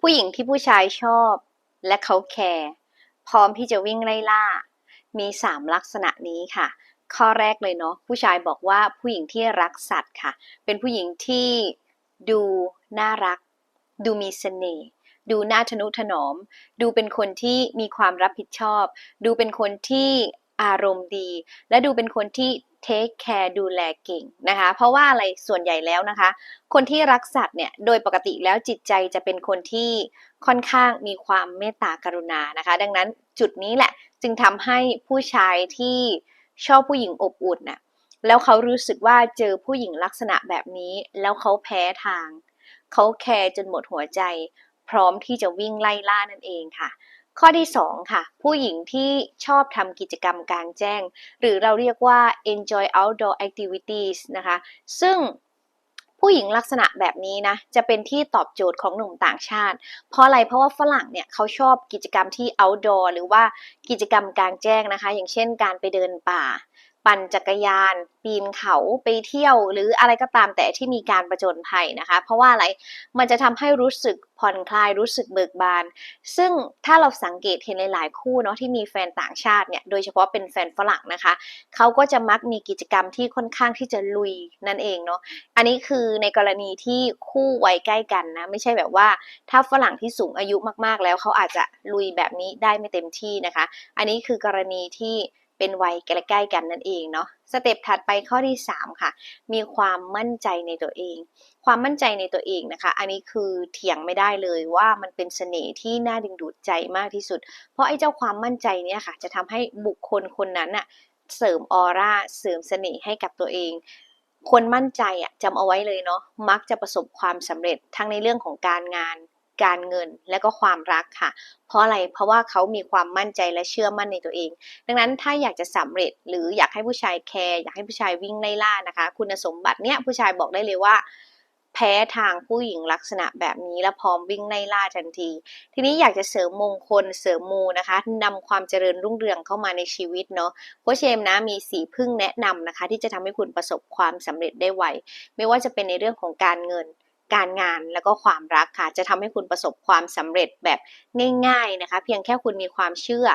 ผู้หญิงที่ผู้ชายชอบ และเขาแคร์พร้อมที่จะวิ่งไล่ล่า มีสามลักษณะนี้ค่ะ ข้อแรกเลยเนาะผู้ชายบอกว่าผู้หญิงที่รักสัตว์ค่ะ เป็นผู้หญิงที่ดูน่ารัก ดูมีเสน่ห์ดูน่าทนุถนอม ดูเป็นคนที่มีความรับผิดชอบ ดูเป็นคนที่อารมณ์ดี และดูเป็นคนที่ เทคแคร์ดูแลเก่งนะคะ เพราะว่าอะไรส่วนใหญ่แล้วนะคะ คนที่รักสัตว์เนี่ยโดยปกติแล้วจิตใจจะเป็นคนที่ค่อนข้างมีความเมตตากรุณานะคะ ดังนั้นจุดนี้แหละจึงทำให้ผู้ชายที่ชอบผู้หญิงอบอุ่นน่ะแล้วเขารู้สึกว่าเจอผู้หญิงลักษณะแบบนี้ แล้วเขาแพ้ทาง เขาแคร์จนหมดหัวใจ พร้อมที่จะวิ่งไล่ล่านั่นเองค่ะ ข้อที่ 2 ค่ะ ผู้หญิงที่ชอบทำกิจกรรมกลางแจ้ง หรือเราเรียกว่า enjoy outdoor activities นะคะ ซึ่งผู้หญิงลักษณะแบบนี้นะ จะเป็นที่ตอบโจทย์ของหนุ่มต่างชาติ เพราะอะไรเพราะว่าฝรั่งเนี่ยเขาชอบกิจกรรมที่ outdoor หรือว่ากิจกรรมกลางแจ้งนะคะ อย่างเช่นการไปเดินป่า ปั่นจักรยาน ปีนเขาไปเที่ยว หรืออะไรก็ตามแต่ที่มีการประจนภัยนะคะ เพราะว่าอะไรมันจะทำให้รู้สึกผ่อนคลายรู้สึกเบิกบาน ซึ่งถ้าเราสังเกตเห็นหลาย ๆ คู่เนาะที่มีแฟนต่างชาติเนี่ยโดยเฉพาะเป็นแฟนฝรั่งนะคะเขาก็จะมักมีกิจกรรมที่ค่อนข้างที่จะลุยนั่นเองเนาะอันนี้คือในกรณีที่คู่วัยใกล้กันนะไม่ใช่แบบว่าถ้าฝรั่งที่สูงอายุมาก ๆ แล้วเขาอาจจะลุยแบบนี้ได้ไม่เต็มที่นะคะ อันนี้คือกรณีที่ เป็นวัยใกล้ๆกันนั่นเองเนาะสเต็ปถัดไปข้อที่ 3 ค่ะ มีความมั่นใจในตัวเอง ความมั่นใจในตัวเองนะคะ อันนี้คือเถียงไม่ได้เลยว่ามันเป็นเสน่ห์ที่น่าดึงดูดใจมากที่สุด เพราะไอ้เจ้าความมั่นใจเนี่ยค่ะ จะทำให้บุคคลคนนั้นอะเสริมออร่าเสริมเสน่ห์ให้กับตัวเองคนมั่นใจอะจำเอาไว้เลยเนาะมักจะประสบความสำเร็จทั้งในเรื่องของการงาน การเงินและก็ความรักค่ะ เพราะอะไรเพราะว่าเขามีความมั่นใจและเชื่อมั่นในตัวเอง ดังนั้นถ้าอยากจะสำเร็จหรืออยากให้ผู้ชายแคร์อยากให้ผู้ชายวิ่งไล่ล่านะคะ คุณสมบัติเนี้ยผู้ชายบอกได้เลยว่าแพ้ทางผู้หญิงลักษณะแบบนี้แล้วพร้อมวิ่งไล่ล่าทันที ทีนี้อยากจะเสริมมงคลเสริมมูนะคะนำความเจริญรุ่งเรืองเข้ามาในชีวิตเนาะโคชเชมนะมีสีพึ่งแนะนำนะคะ ที่จะทำให้คุณประสบความสำเร็จได้ไวไม่ว่าจะเป็นในเรื่องของการเงิน การงานแล้วก็ความรักค่ะ จะทำให้คุณประสบความสำเร็จแบบง่ายๆนะคะ เพียงแค่คุณมีความเชื่อ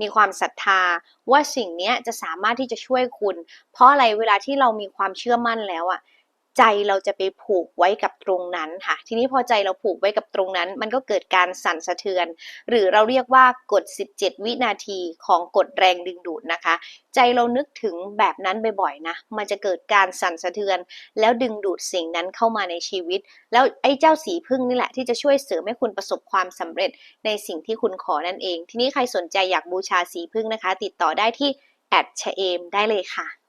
มีความศรัทธาว่าสิ่งนี้จะสามารถที่จะช่วยคุณ เพราะอะไรเวลาที่เรามีความเชื่อมั่นแล้วอะ ใจเราจะไปผูกไว้กับตรงนั้นค่ะ ทีนี้พอใจเราผูกไว้กับตรงนั้น มันก็เกิดการสั่นสะเทือน หรือเราเรียกว่ากฎ 17 วินาทีของกฎแรงดึงดูดนะคะ ใจเรานึกถึงแบบนั้นบ่อยๆนะ มันจะเกิดการสั่นสะเทือน แล้วดึงดูดสิ่งนั้นเข้ามาในชีวิต แล้วไอ้เจ้าสีพึ่งนี่แหละที่จะช่วยเสริมให้คุณประสบความสำเร็จในสิ่งที่คุณขอนั่นเอง ทีนี้ใครสนใจอยากบูชาสีพึ่งนะคะ ติดต่อได้ที่แอดชเอมได้เลยค่ะ